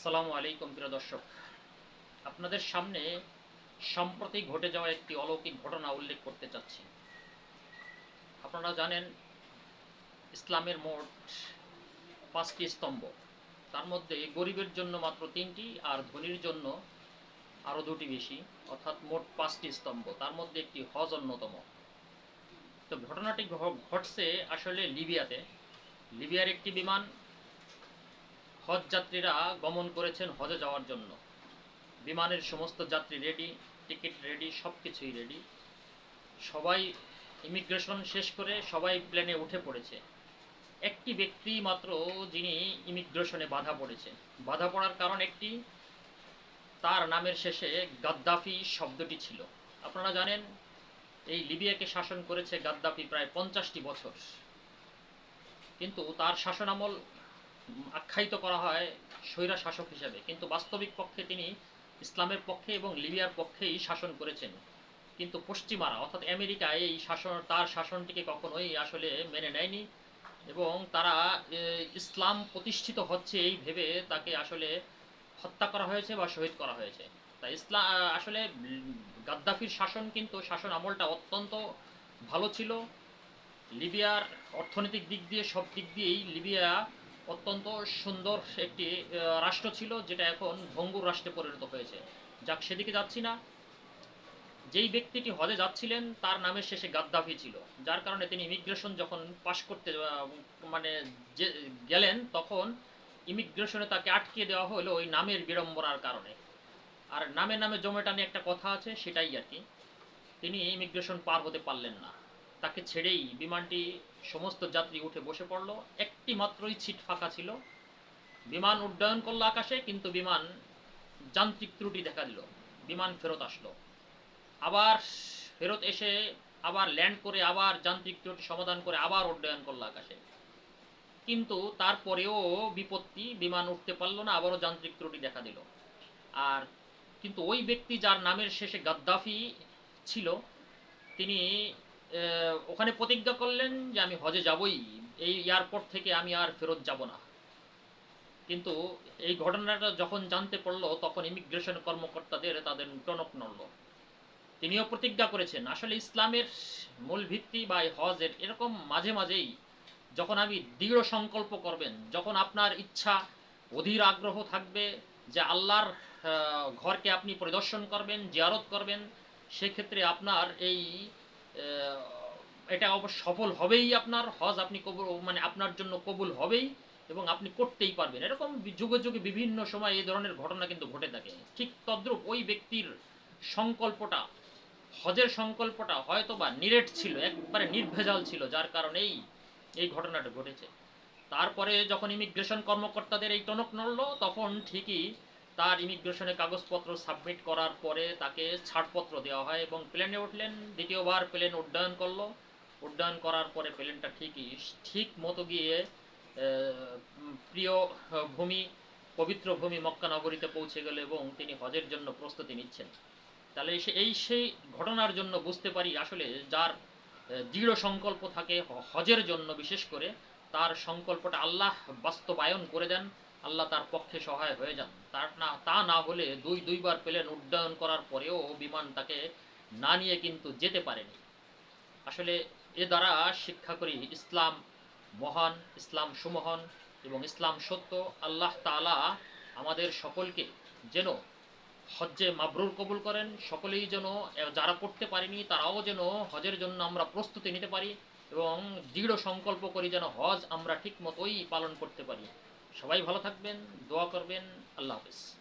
আসসালামু আলাইকুম, প্রিয় দর্শক। আপনাদের সামনে সম্প্রতি ঘটে যাওয়া একটি অলৌকিক ঘটনা উল্লেখ করতে চাচ্ছি। আপনারা জানেন, ইসলামের মোট পাঁচটি স্তম্ভ। তার মধ্যে গরিবের জন্য মাত্র তিনটি আর ধনীর জন্য আরও দুটি বেশি, অর্থাৎ মোট পাঁচটি স্তম্ভ। তার মধ্যে একটি হজ অন্যতম। তো ঘটনাটি ঘটছে আসলে লিবিয়াতে। লিবিয়ার একটি বিমান হজ যাত্রীরা গমন করেছেন হজে যাওয়ার জন্য। বিমানের সমস্ত যাত্রী রেডি টিকিট রেডি সব কিছুই রেডি সবাই ইমিগ্রেশন শেষ করে সবাই প্লেনে উঠে পড়েছে। একটি ব্যক্তি মাত্র যিনি ইমিগ্রেশনে বাধা পড়েছে। বাধা পড়ার কারণ একটি, তার নামের শেষে গাদ্দাফি শব্দটি ছিল। আপনারা জানেন, এই লিবিয়াকে শাসন করেছে গাদ্দাফি প্রায় পঞ্চাশটি বছর। কিন্তু তার শাসনামল আখ্যায়িত করা হয় স্বৈরা শাসক হিসেবে। কিন্তু বাস্তবিক পক্ষে তিনি ইসলামের পক্ষে এবং লিবিয়ার পক্ষেই শাসন করেছেন। কিন্তু পশ্চিমারা, অর্থাৎ আমেরিকা, এই শাসন, তার শাসনটিকে কখনোই আসলে মেনে নেয়নি এবং তারা ইসলাম প্রতিষ্ঠিত হচ্ছে এই ভেবে তাকে আসলে হত্যা করা হয়েছে বা শহীদ করা হয়েছে। তাই ইসলাম আসলে গাদ্দাফির শাসন কিন্তু, শাসন আমলটা অত্যন্ত ভালো ছিল। লিবিয়ার অর্থনৈতিক দিক দিয়ে, সব দিক দিয়েই লিবিয়া অত্যন্ত সুন্দর একটি রাষ্ট্র ছিল যেটা এখন ভঙ্গুর রাষ্ট্রে পরিণত হয়েছে। যাক, সেদিকে যাচ্ছি না। যেই ব্যক্তিটি হজে যাচ্ছিলেন, তার নামের শেষে গাদ্দাফি ছিল। যার কারণে তিনি ইমিগ্রেশন যখন পাশ করতে মানে যে, গেলেন, তখন ইমিগ্রেশনে তাকে আটকে দেওয়া হলো ওই নামের বিড়ম্বনার কারণে। আর নামে নামে জমে টানে একটা কথা আছে, সেটাই আর কি। তিনি ইমিগ্রেশন পার হতে পারলেন না। তাকে ছেড়েই বিমানটি সমস্ত যাত্রী উঠে বসে পড়ল। একটি মাত্রই ছিট ফাঁকা ছিল। বিমান উড্ডয়ন করল আকাশে, কিন্তু বিমান যান্ত্রিক ত্রুটি দেখা দিল। বিমান ফেরত আসলো। আবার ফেরত এসে আবার ল্যান্ড করে, আবার যান্ত্রিক ত্রুটি সমাধান করে, আবার উড্ডয়ন করল আকাশে। কিন্তু তারপরেও বিপত্তি, বিমান উঠতে পারল না, আবারও যান্ত্রিক ত্রুটি দেখা দিল। আর কিন্তু ওই ব্যক্তি যার নামের শেষে গাদ্দাফি ছিল, তিনি ওখানে প্রতিজ্ঞা করলেন যে আমি হজে যাবই। এই এয়ারপোর্ট থেকে আমি আর ফেরত যাব না। কিন্তু এই ঘটনাটা যখন জানতে পারল তখন ইমিগ্রেশন কর্মকর্তাদের তাদের টনক নড়ল। তিনিও প্রতিজ্ঞা করেছেন, আসলে ইসলামের মূল ভিত্তি বা হজের এরকম মাঝে মাঝেই যখন আমি দৃঢ় সংকল্প করবেন, যখন আপনার ইচ্ছা, অধীর আগ্রহ থাকবে যে আল্লাহর ঘরকে আপনি পরিদর্শন করবেন, জিয়ারত করবেন, সেক্ষেত্রে আপনার এই এটা অবশ্য সফল হবেই আপনার, হজ আপনি কবুল মানে আপনার জন্য কবুল হবেই এবং আপনি করতেই পারবেন। এরকম যুগে যুগে বিভিন্ন সময় এই ধরনের ঘটনা কিন্তু ঘটে থাকে। ঠিক তদ্রূপ ওই ব্যক্তির সংকল্পটা, হজের সংকল্পটা হয়তো বা নিরেট ছিল, একবারে নির্ভেজাল ছিল, যার কারণেই এই ঘটনাটা ঘটেছে। তারপরে যখন ইমিগ্রেশন কর্মকর্তাদের এই টনক নড়লো, তখন ঠিকই তার ইমিগ্রেশনে কাগজপত্র সাবমিট করার পরে তাকে ছাড়পত্র দেওয়া হয় এবং প্লেনে উঠলেন, দ্বিতীয়বার প্লেন উড্ডয়ন করল। উড্ডয়ন করার পরে প্লেনটা ঠিকই, ঠিক মতো গিয়ে প্রিয় ভূমি, পবিত্র ভূমি মক্কা নগরীতে পৌঁছে গেল এবং তিনি হজের জন্য প্রস্তুতি নিচ্ছেন। তাহলে এই সেই ঘটনার জন্য বুঝতে পারি আসলে যার দৃঢ় সংকল্প থাকে হজের জন্য বিশেষ করে, তার সংকল্পটা আল্লাহ বাস্তবায়ন করে দেন। আল্লাহ তার পক্ষে সহায় হয়ে যান। তার না, তা না হলে দুই, দুইবার প্লেন উড্ডয়ন করার পরেও বিমান তাকে না নিয়ে কিন্তু যেতে পারেনি। আসলে এ দ্বারা শিক্ষা করি ইসলাম মহান, ইসলাম সুমহান এবং ইসলাম সত্য আল্লাহ তাআলা আমাদের সকলকে যেন হজ্জে মাবরুর কবুল করেন, সকলেই যেন যারা করতে পারেনি তারাও যেন হজের জন্য আমরা প্রস্তুতি নিতে পারি এবং দৃঢ় সংকল্প করি যেন হজ আমরা ঠিক মতোই পালন করতে পারি। সবাই ভালো থাকবেন দোয়া করবেন আল্লাহ হাফিজ।